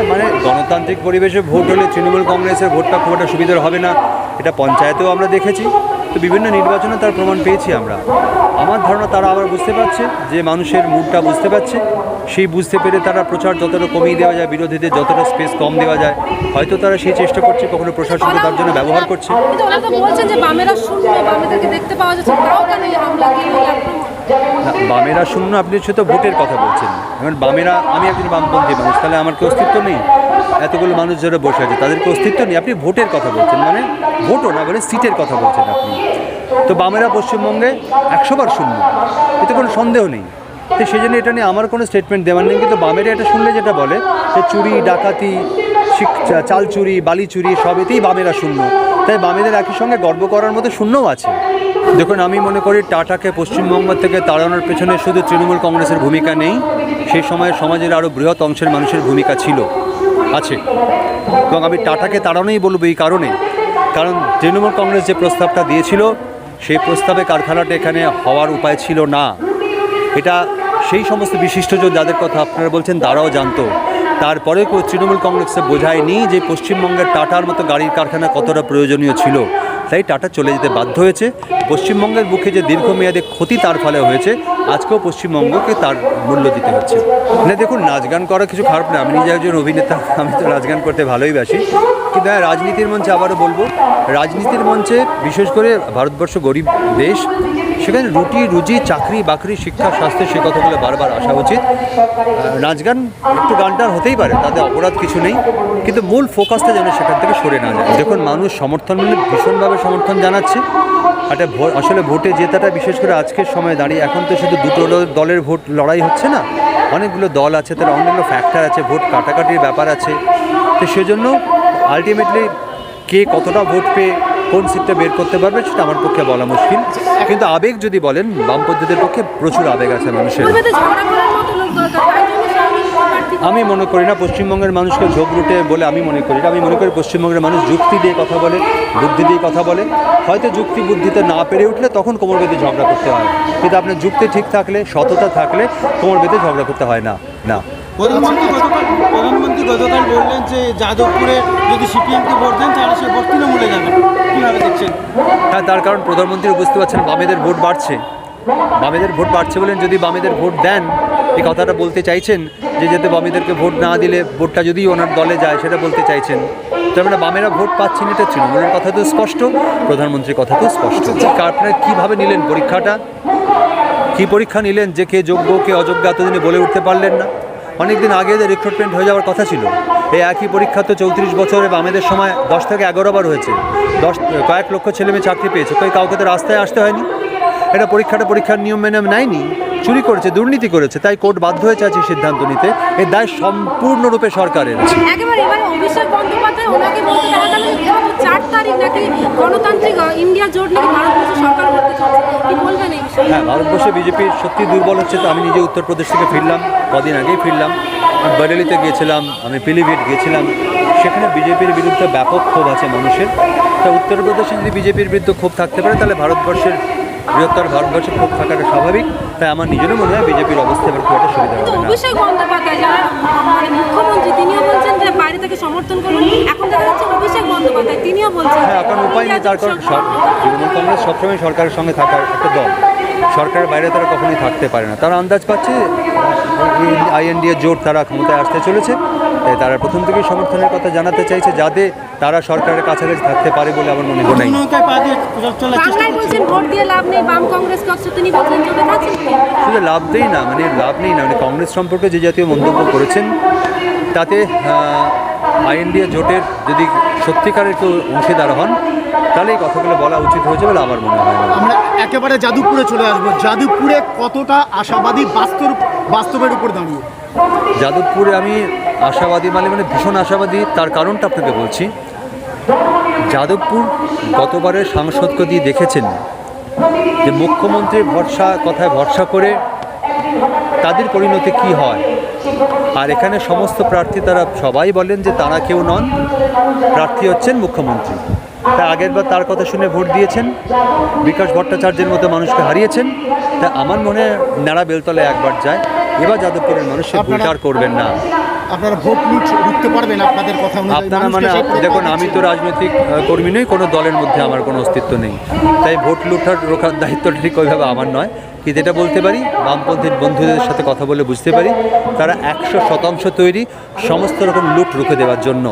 হ্যাঁ মানে গণতান্ত্রিক পরিবেশে ভোট হলে তৃণমূল কংগ্রেসের ভোটটা খুব একটা সুবিধার হবে না। এটা পঞ্চায়েতেও আমরা দেখেছি। তো বিভিন্ন নির্বাচনে তার প্রমাণ পেয়েছি আমরা। আমার ধারণা তারা আবার বুঝতে পারছে যে মানুষের মুডটা বুঝতে পারছে। সেই বুঝতে পেরে তারা প্রচার যতটা কমিয়ে দেওয়া যায় বিরোধীদের যতটা স্পেস কম দেওয়া যায় হয়তো তারা সেই চেষ্টা করছে কখনো প্রশাসনকে তার জন্য ব্যবহার করছে। বামেরা শূন্য বামেদেরকে দেখতে পাওয়া যাচ্ছে তাও কেন এই হামলা কেন এই আক্রমণ না, বামেরা শূন্য আপনি তো ভোটের কথা বলছেন। এখন বামেরা আমি একজন বামপন্থী মানুষ তাহলে আমার কি অস্তিত্ব নেই? এতগুলো মানুষ যারা বসে আছে তাদের কি অস্তিত্ব নেই? আপনি ভোটের কথা বলছেন মানে ভোটও না বলে সিটের কথা বলছেন আপনি। তো বামেরা পশ্চিমবঙ্গে একশো বার শূন্য এতে কোনো সন্দেহ নেই। তো সেই জন্য এটা নিয়ে আমার কোনো স্টেটমেন্ট দেওয়ার নেই কিন্তু বামেরা এটা শুনলে যেটা বলে যে চুরি ডাকাতি চাল চুরি বালি চুরি সব এতেই বামেরা শূন্য। তাই বামেদের একই সঙ্গে গর্ব করার মতো শূন্যও আছে। দেখুন, আমি মনে করি টাটাকে পশ্চিমবঙ্গ থেকে তাড়ানোর পেছনে শুধু তৃণমূল কংগ্রেসের ভূমিকা নেই, সেই সময় সমাজের আরও বৃহৎ অংশের মানুষের ভূমিকা ছিল, আছে। এবং আমি টাটাকে তাড়ানোই বলব এই কারণে, কারণ তৃণমূল কংগ্রেস যে প্রস্তাবটা দিয়েছিল, সেই প্রস্তাবে কারখানাটা এখানে হওয়ার উপায় ছিল না। এটা সেই সমস্ত বিশিষ্টজন যাদের কথা আপনারা বলছেন, তারাও জানতো। তারপরে তৃণমূল কংগ্রেসে বোঝায়নি যে পশ্চিমবঙ্গের টাটার মতো গাড়ির কারখানা কতটা প্রয়োজনীয় ছিল। তাই টাটা চলে যেতে বাধ্য হয়েছে। পশ্চিমবঙ্গের বুকে যে দীর্ঘমেয়াদে ক্ষতি তার ফলে হয়েছে, আজকেও পশ্চিমবঙ্গকে তার মূল্য দিতে হচ্ছে। না, দেখুন, নাচ গান করা কিছু খারাপ না। আমি নিজে একজন অভিনেতা, আমি তো নাচ গান করতে ভালোই বাসি। কিন্তু হ্যাঁ রাজনীতির মঞ্চে আবারও বলব, রাজনীতির মঞ্চে বিশেষ করে ভারতবর্ষ গরিব দেশ সেখানে রুটি, রুজি, চাকরি, বাকরি, শিক্ষা, স্বাস্থ্য সে কথাগুলো বারবার আসা উচিত। নাচ গান একটু গানটার হতেই পারে, তাতে অপরাধ কিছু নেই, কিন্তু মূল ফোকাসটা যেন সেখান থেকে সরে না যায়। যখন মানুষ সমর্থন মানে ভীষণভাবে সমর্থন জানাচ্ছে। একটা আসলে ভোটে জেতাটা, বিশেষ করে আজকের সময় দাঁড়িয়ে, এখন তো শুধু দুটো দলের ভোট লড়াই হচ্ছে না, অনেকগুলো দল আছে, তার অনেকগুলো ফ্যাক্টর আছে, ভোট কাটাকাটির ব্যাপার আছে। তো সেজন্য আলটিমেটলি কে কতটা ভোট পেয়ে কোন সিটটা বের করতে পারবে সেটা আমার পক্ষে বলা মুশকিল। কিন্তু আবেগ যদি বলেন, বামপন্থীদের পক্ষে প্রচুর আবেগ আছে মানুষের। আমি মনে করি না পশ্চিমবঙ্গের মানুষকে ঝোঁক রুটে বলে আমি মনে করি না। আমি মনে করি পশ্চিমবঙ্গের মানুষ যুক্তি দিয়ে কথা বলে, বুদ্ধি দিয়ে কথা বলে। হয়তো যুক্তি বুদ্ধিতে না পেরে উঠলে তখন কোমর বেঁধে ঝগড়া করতে হয়। কিন্তু আপনার যুক্তি ঠিক থাকলে, সততা থাকলে কোমর বেঁধে ঝগড়া করতে হয় না। না। প্রধানমন্ত্রী গতকাল প্রধানমন্ত্রী গতকাল বললেন যে যাদবপুরে যদি সিপিএমকে ভোট দেন তাহলে সে ভোট তৃণমূলে যাবে। কীভাবে দেখছেন? হ্যাঁ তার কারণ প্রধানমন্ত্রী বুঝতে পারছেন বামেদের ভোট বাড়ছে। বামেদের ভোট বাড়ছে বলেন যদি বামেদের ভোট দেন এই কথাটা বলতে চাইছেন যে যাতে বামেদেরকে ভোট না দিলে ভোটটা যদি ওনার দলে যায় সেটা বলতে চাইছেন। তার মানে বামেরা ভোট পাচ্ছেন এটা তৃণমূলের কথা তো স্পষ্ট প্রধানমন্ত্রীর কথা তো স্পষ্ট। আপনারা কীভাবে নিলেন পরীক্ষাটা? কি পরীক্ষা নিলেন যে কে যোগ্য কে অযোগ্য এতদিনে বলে উঠতে পারলেন না? অনেকদিন আগে এদের রিক্রুটমেন্ট হয়ে যাওয়ার কথা ছিল, এই একই পরীক্ষা তো চৌত্রিশ বছরে বামেদের সময় দশ থেকে এগারো বার হয়েছে। দশ, কয়েক লক্ষ ছেলে মেয়ে চাকরি পেয়েছে। তাই কাউকে তো রাস্তায় আসতে হয়নি। এটা পরীক্ষাটা পরীক্ষার নিয়ম মেনে নেয়নি, চুরি করেছে, দুর্নীতি করেছে, তাই কোর্ট বাধ্য হয়েছে আছে সিদ্ধান্ত নিতে। এর দায় সম্পূর্ণরূপে সরকারের। একেবারে, এবার অভিষেক বন্দ্যোপাধ্যায় ওনাকে গণতান্ত্রিক ইন্ডিয়া জোট নাকি ভারতবর্ষ সরকার করতে কি বলবেন এই বিষয়ে? হ্যাঁ ভারতবর্ষে বিজেপির সত্যি দুর্বল হচ্ছে তো আমি নিজে উত্তরপ্রদেশ থেকে ফিরলাম কদিন আগেই ফিরলাম। আমি বরেলিতে গিয়েছিলাম আমি পিলিভিট গিয়েছিলাম। সেখানে বিজেপির বিরুদ্ধে ব্যাপক ক্ষোভ আছে মানুষের। তা উত্তরপ্রদেশে যদি বিজেপির বিরুদ্ধে ক্ষোভ থাকতে পারে তাহলে ভারতবর্ষের বৃহত্তর ভারতবর্ষে ক্ষোভ থাকাটা স্বাভাবিক। তাই আমার নিজেরও মনে হয় বিজেপির অবস্থা এবার খুব একটা সুবিধা হবে না। অভিষেক বন্দ্যোপাধ্যায় যারা মানে মুখ্যমন্ত্রী তিনিও বলছেন যে বাইরে থেকে সমর্থন করুন। এখন দেখা যাচ্ছে অভিষেক বন্দ্যোপাধ্যায় বলছেন হ্যাঁ এখন উপায় নেই তার কারণ তৃণমূল কংগ্রেস সবসময় সরকারের সঙ্গে থাকার একটা দল। সরকারের বাইরে তারা কখনোই থাকতে পারে না। তারা আন্দাজ পাচ্ছে আইএনডিএ জোট তারা ক্ষমতায় আসতে চলেছে। তাই তারা প্রথম থেকেই সমর্থনের কথা জানাতে চাইছে যাতে তারা সরকারের কাছাকাছি থাকতে পারে বলে আমার মনে হয় শুধু লাভ দেই না মানে লাভ নেই না মানে কংগ্রেস সম্পর্কে যে জাতীয় মন্তব্য করেছেন তাতে আইএনডিএ জোটের যদি সত্যিকারের কেউ অংশীদার হন তাহলে এই কথাগুলো বলা উচিত হয়েছে বলে আমার মনে হয়। আমরা একেবারে যাদবপুরে চলে আসব। যাদবপুরে কতটা আশাবাদী বাস্তব বাস্তবের উপর দাঁড়িয়ে যাদবপুরে আমি আশাবাদী মানে মানে ভীষণ আশাবাদী তার কারণটা আপনাকে বলছি। যাদবপুর গতবারের সাংসদকে দিয়ে দেখেছেন যে মুখ্যমন্ত্রীর ভরসা কথায় ভরসা করে তাদের পরিণতি কি হয়? আর এখানে সমস্ত প্রার্থী তারা সবাই বলেন যে তারা কেউ নন। প্রার্থী হচ্ছেন মুখ্যমন্ত্রী। তা আগের বার তার কথা শুনে ভোট দিয়েছেন। বিকাশ ভট্টাচার্যের মতো মানুষকে হারিয়েছেন। তা আমার মনে নাড়া বেলতলায় একবার যায়। এবার যাদবপুরের মানুষ সে ভুলটা করবেন না। আপনারা ভোট লুট রুখতে পারবেন আপনাদের কথা আপনারা মানে দেখুন আমি তো রাজনৈতিক কর্মী নই কোনো দলের মধ্যে আমার কোনো অস্তিত্ব নেই। তাই ভোট লুঠার রোখার দায়িত্বটা ঠিক ওইভাবে আমার নয়। কিন্তু এটা বলতে পারি বামপন্থীর বন্ধুদের সাথে কথা বলে বুঝতে পারি তারা একশো শতাংশ তৈরি সমস্ত রকম লুট রুখে দেওয়ার জন্য।